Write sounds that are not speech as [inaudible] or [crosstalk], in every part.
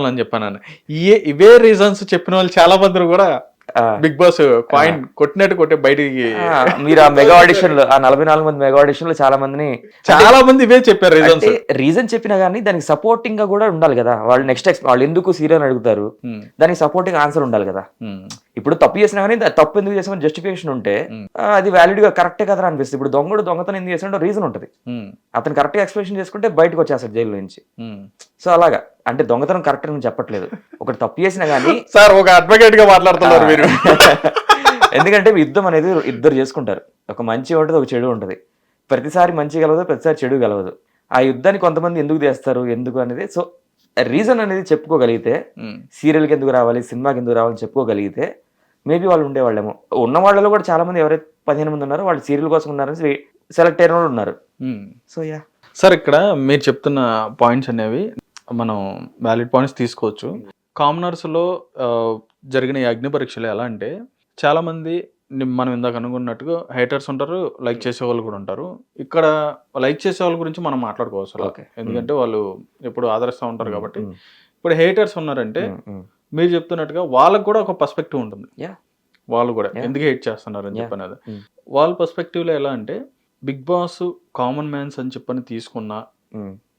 అని చెప్పాను ఇవే ఇవే రీజన్స్ చెప్పిన వాళ్ళు చాలా మంది కూడా బిగ్ బాస్ కాయిన్ కొట్టినట్టు కొట్టే బయటికి మీరు ఆ మెగా ఆడిషన్లో ఆ నలభై నాలుగు మంది మెగా ఆడిషన్లో చాలా మందిని చాలా మంది ఇవే చెప్పారు రీజన్స్ రీజన్ చెప్పినా గానీ దానికి సపోర్టింగ్గా కూడా ఉండాలి కదా. వాళ్ళు నెక్స్ట్ వాళ్ళు ఎందుకు సీరియల్ అడుగుతారు? దానికి సపోర్టింగ్ ఆన్సర్ ఉండాలి కదా. ఇప్పుడు తప్పు చేసినా కానీ తప్పు ఎందుకు చేసామని జస్టిఫికేషన్ ఉంటే అది వ్యాలిడ్గా కరెక్టే కదా అనిపిస్తుంది. ఇప్పుడు దొంగడు దొంగతనం ఎందుకు చేసినట్టు రీజన్ ఉంటుంది. అతను కరెక్ట్గా ఎక్స్ప్లెనేషన్ చేసుకుంటే బయటకు వచ్చేస్తాడు జైలు నుంచి. సో అలాగా. అంటే దొంగతనం కరెక్ట్ అని చెప్పట్లేదు. ఒకటి తప్పు చేసినా గానీ [laughs] సార్ ఒక అడ్వకేట్గా మాట్లాడుతున్నారు మీరు. [laughs] ఎందుకంటే యుద్ధం అనేది ఇద్దరు చేసుకుంటారు. ఒక మంచి ఉంటుంది ఒక చెడు ఉంటుంది. ప్రతిసారి మంచి గెలవదు ప్రతిసారి చెడు గెలవదు. ఆ యుద్ధాన్ని కొంతమంది ఎందుకు చేస్తారు ఎందుకు అనేది సో రీజన్ అనేది చెప్పుకోగలిగితే సీరియల్కి ఎందుకు రావాలి సినిమాకి ఎందుకు రావాలని చెప్పుకోగలిగితే మేబీ వాళ్ళు ఉండేవాళ్ళేమో. ఉన్న వాళ్ళలో కూడా చాలా మంది ఎవరైతే పదిహేను మంది ఉన్నారో వాళ్ళు సీరియల్ కోసం ఉన్నారని సెలెక్ట్ అయిన వాళ్ళు ఉన్నారు. సో యా సార్ ఇక్కడ మీరు చెప్తున్న పాయింట్స్ అనేవి మనం వ్యాలిడ్ పాయింట్స్ తీసుకోవచ్చు. కామనర్స్లో ఆ, జరిగిన ఈ అగ్ని పరీక్షలు ఎలా అంటే చాలా మంది ని- మనం ఇందాక అనుకున్నట్టుగా హేటర్స్ ఉంటారు లైక్ చేసే వాళ్ళు కూడా ఉంటారు. ఇక్కడ లైక్ చేసే వాళ్ళ గురించి మనం మాట్లాడుకోవచ్చు. ఎందుకంటే వాళ్ళు ఎప్పుడు ఆదరిస్తూ ఉంటారు కాబట్టి. ఇప్పుడు హేటర్స్ ఉన్నారంటే మీరు చెప్తున్నట్టుగా వాళ్ళకు కూడా ఒక పర్స్పెక్టివ్ ఉంటుంది. వాళ్ళు కూడా. ఎందుకు హేట్ చేస్తున్నారు అని Yeah. చెప్పి అనేది Mm. వాళ్ళ పర్స్పెక్టివ్లో ఎలా అంటే బిగ్ బాస్ కామన్ మ్యాన్స్ అని చెప్పని తీసుకున్న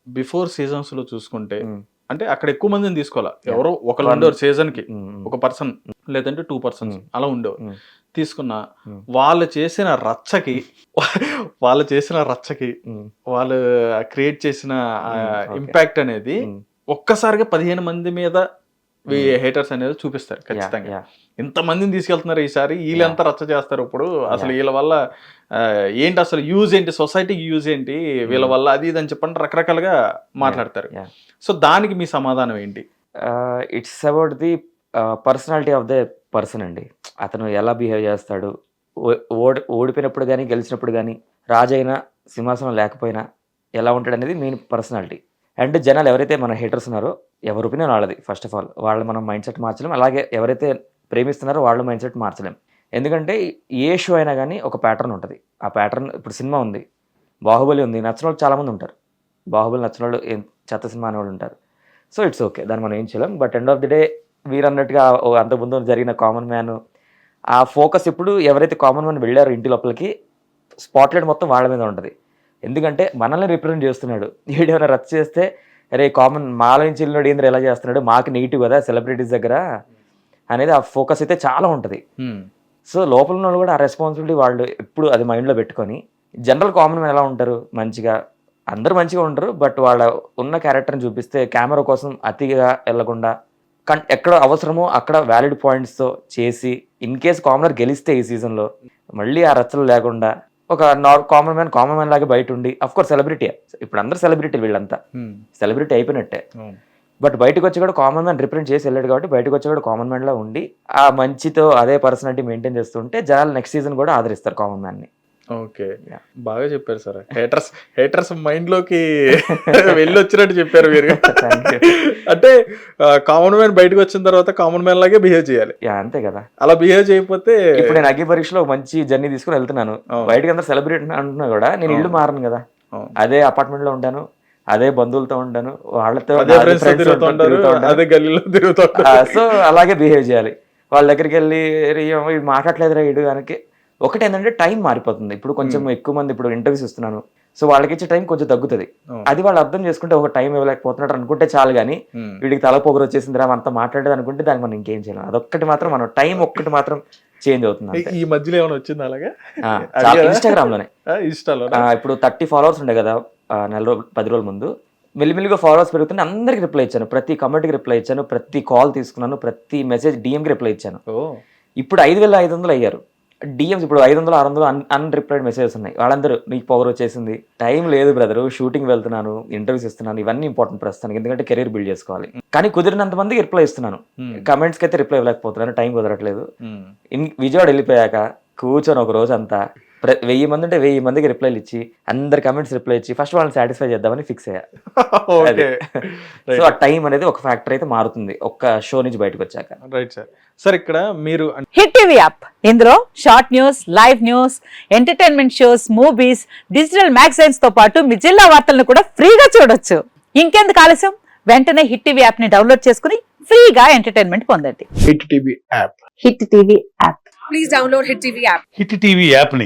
బిఫోర్ సీజన్స్లో చూసుకుంటే అంటే అక్కడ ఎక్కువ మందిని తీసుకోవాలా. ఎవరో ఒకళ్ళు. ఉండేవారు సీజన్కి. ఒక పర్సన్ లేదంటే టూ పర్సన్స్. అలా ఉండేవారు. Mm. తీసుకున్న. వాళ్ళు చేసిన రచ్చకి వాళ్ళు చేసిన రచ్చకి వాళ్ళు క్రియేట్ చేసిన. ఇంపాక్ట్ అనేది ఒక్కసారిగా పదిహేను మంది మీద హేటర్స్ అనేది చూపిస్తారు ఖచ్చితంగా. ఇంత మందిని తీసుకెళ్తున్నారు ఈసారి వీళ్ళంతా రచ్చ చేస్తారు ఇప్పుడు. అసలు వీళ్ళ వల్ల ఏంటి అసలు యూజ్ ఏంటి సొసైటీకి యూజ్ ఏంటి వీళ్ళ వల్ల అది ఇది అని చెప్పండి రకరకాలుగా మాట్లాడతారు. సో దానికి మీ సమాధానం ఏంటి? It's about the personality of the person అండి. అతను ఎలా బిహేవ్ చేస్తాడు ఓ- ఓడి ఓడిపోయినప్పుడు కానీ గెలిచినప్పుడు కానీ రాజైనా సింహాసనం లేకపోయినా ఎలా ఉంటాడు అనేది మెయిన్ పర్సనాలిటీ అండ్ జనాలు ఎవరైతే మన హేటర్స్ ఉన్నారో ఎవరి ఒపీనియన్ వాళ్ళది ఫస్ట్ ఆఫ్ ఆల్ వాళ్ళని మనం మైండ్ సెట్ మార్చలేం అలాగే ఎవరైతే ప్రేమిస్తున్నారో వాళ్ళ మైండ్ సెట్ మార్చలేం. ఎందుకంటే ఏ షో అయినా కానీ ఒక ప్యాటర్న్ ఉంటుంది. ఆ ప్యాటర్న్ ఇప్పుడు సినిమా ఉంది. బాహుబలి ఉంది నచ్చిన వాళ్ళు చాలామంది ఉంటారు. బాహుబలి నచ్చిన వాళ్ళు ఏం చెత్త సినిమా అనేవాళ్ళు ఉంటారు. సో ఇట్స్ ఓకే దాన్ని మనం ఏం చేయలేం. But end of the day ఓ అంతకుముందు జరిగిన కామన్ మ్యాన్. ఆ ఫోకస్ ఇప్పుడు ఎవరైతే కామన్ మ్యాన్ వెళ్ళారో ఇంటి లోపలికి స్పాట్లైట్ మొత్తం వాళ్ళ మీద ఉంటుంది. ఎందుకంటే మనల్ని రిప్రజెంట్ చేస్తున్నాడు. వీడేమైనా రచ్చ చేస్తే అరే కామన్ మాల నుంచి వెళ్ళినాడు ఏంద్ర ఎలా చేస్తున్నాడు? మాకు నెగిటివ్ కదా సెలబ్రిటీస్ దగ్గర అనేది ఆ ఫోకస్ అయితే చాలా ఉంటుంది. సో లోపల ఉన్న వాళ్ళు కూడా ఆ రెస్పాన్సిబిలిటీ వాళ్ళు ఎప్పుడు అది మైండ్లో పెట్టుకొని జనరల్ కామన్ మ్యాన్ ఎలా ఉంటారు? మంచిగా అందరూ మంచిగా ఉంటారు బట్ వాళ్ళ ఉన్న క్యారెక్టర్ని చూపిస్తే కెమెరా కోసం అతిగా వెళ్ళకుండా కన్ ఎక్కడ అవసరమో అక్కడ వ్యాలిడ్ పాయింట్స్తో చేసి ఇన్ కేస్ కామనర్ గెలిస్తే ఈ సీజన్లో మళ్ళీ ఆ రచ్చలు లేకుండా ఒక నార్ కామన్ మ్యాన్ కామన్ మ్యాన్ లాగా బయట ఉండి అఫ్ కోర్స్ సెలబ్రిటీ ఇప్పుడు అందరు సెలబ్రిటీ వీళ్ళంతా. సెలబ్రిటీ అయిపోయినట్టే. బట్ బయటకు వచ్చి కూడా కామన్ మ్యాన్ రిప్రజెంట్ చేసి వెళ్ళాడు కాబట్టి బయటకు వచ్చి కూడా కామన్ మ్యాన్ లా ఉండి ఆ మంచితో అదే పర్సనాలిటీ మెయింటైన్ చేస్తుంటే జనాలు నెక్స్ట్ సీజన్ కూడా ఆదరిస్తారు కామన్ మ్యాన్ని. ఓకే. బాగా చెప్పారు సార్. హేటర్స్ హేటర్స్ మైండ్లోకి వెళ్ళి వచ్చినట్టు చెప్పారు మీరు. [laughs] అంటే కామన్ మ్యాన్ బయటకు వచ్చిన తర్వాత కామన్ మ్యాన్ లాగే బిహేవ్ చేయాలి. అంతే కదా. అలా బిహేవ్ చేయకపోతే ఇప్పుడు నేను అగ్గి పరీక్షలో మంచి జర్నీ తీసుకుని వెళ్తున్నాను. బయటకి అందరు సెలబ్రిటీ అంటున్నా కూడా నేను ఇల్లు మారను కదా. అదే అపార్ట్మెంట్లో ఉంటాను అదే బంధువులతో ఉంటాను వాళ్ళతో అదే గల్లీలో తిరుగుతూ సో అలాగే బిహేవ్ చేయాలి. వాళ్ళ దగ్గరికి వెళ్ళి "రే, ఏమో వీడు మాట్లాడలేదురా ఇడు దానికి ఒకటి ఏంటంటే టైం మారిపోతుంది. ఇప్పుడు కొంచెం ఎక్కువ మంది ఇప్పుడు ఇంటర్వ్యూస్ ఇస్తున్నాను. సో వాళ్ళకి ఇచ్చే టైం కొంచెం తగ్గుతుంది. అది వాళ్ళు అర్థం చేసుకుంటే ఒక టైం ఇవ్వలేకపోతున్నట్టు అనుకుంటే చాలు కానీ. వీడికి తల పొగరు వచ్చేసిందిరా అంతా మాట్లాడేది అనుకుంటే దానికి మనం ఇంకేం చేయలేం. అదొక్కటి మాత్రం మనం టైం ఒక్కటి మాత్రం చేంజ్ అవుతుంది. ఈ మధ్యలో ఏమైనా వచ్చింది అలాగా? ఇన్స్టాగ్రామ్లోనే ఇప్పుడు థర్టీ ఫాలోవర్స్ ఉండే కదా నెల రోజులు పది రోజుల ముందు. మెల్లిమెల్లిగా ఫాలోవర్స్ పెరుగుతుంటే అందరికి రిప్లై ఇచ్చాను. ప్రతి కమెంట్కి రిప్లై ఇచ్చాను. ప్రతి కాల్ తీసుకున్నాను. ప్రతి మెసేజ్ డిఎంకి రిప్లై ఇచ్చాను. ఇప్పుడు ఐదు వేల ఐదు వందలు అయ్యారు. డిఎమ్స్ ఇప్పుడు ఐదు వందలు ఆరు వందలు అన్ అన్రిప్లైడ్ మెసేజెస్ ఉన్నాయి. వాళ్ళందరూ నీకు పవర్ వచ్చేసింది. టైం లేదు బ్రదర్ షూటింగ్ వెళ్తున్నాను ఇంటర్వ్యూస్ ఇస్తున్నాను. ఇవన్నీ ఇంపార్టెంట్ ప్రస్తుతానికి ఎందుకంటే కెరీర్ బిల్డ్ చేసుకోవాలి. కానీ కుదిరినంత మందికి రిప్లై ఇస్తున్నాను. ఉమ్. కమెంట్స్కి అయితే రిప్లై ఇవ్వలేకపోతున్నాను. టైం కుదరట్లేదు. ఇన్ విజయవాడ వెళ్ళిపోయాక కూర్చొని ఒక రోజు అంతా ప్ర- వెయ్యి మంది ఉంటే వెయ్యి మందికి రిప్లైలు ఇచ్చి అందరి కమెంట్స్ రిప్లై ఇచ్చి ఫస్ట్ వాళ్ళని సాటిస్ఫై చేద్దామని ఫిక్స్ అయ్యా. [laughs] ఓకే సో ఆ టైం అనేది ఒక ఫ్యాక్టర్ అయితే మారుతుంది ఒక్క షో నుంచి బయటకు వచ్చాక. రైట్ సార్ సార్ ఇక్కడ మీరు హిట్ టీవీ యాప్ ఇందులో short news live news entertainment shows movies digital మ్యాగజైన్స్తో పాటు మీ జిల్లా వార్తలను కూడా ఫ్రీగా చూడొచ్చు. ఇంకెందుకు ఆలస్యం? వెంటనే హిట్ టీవీ యాప్ని డౌన్లోడ్ చేసుకుని ఫ్రీగా ఎంటర్టైన్మెంట్ పొందండి. Hit TV app Hit TV app please download Hit TV app. Hit TV యాప్ని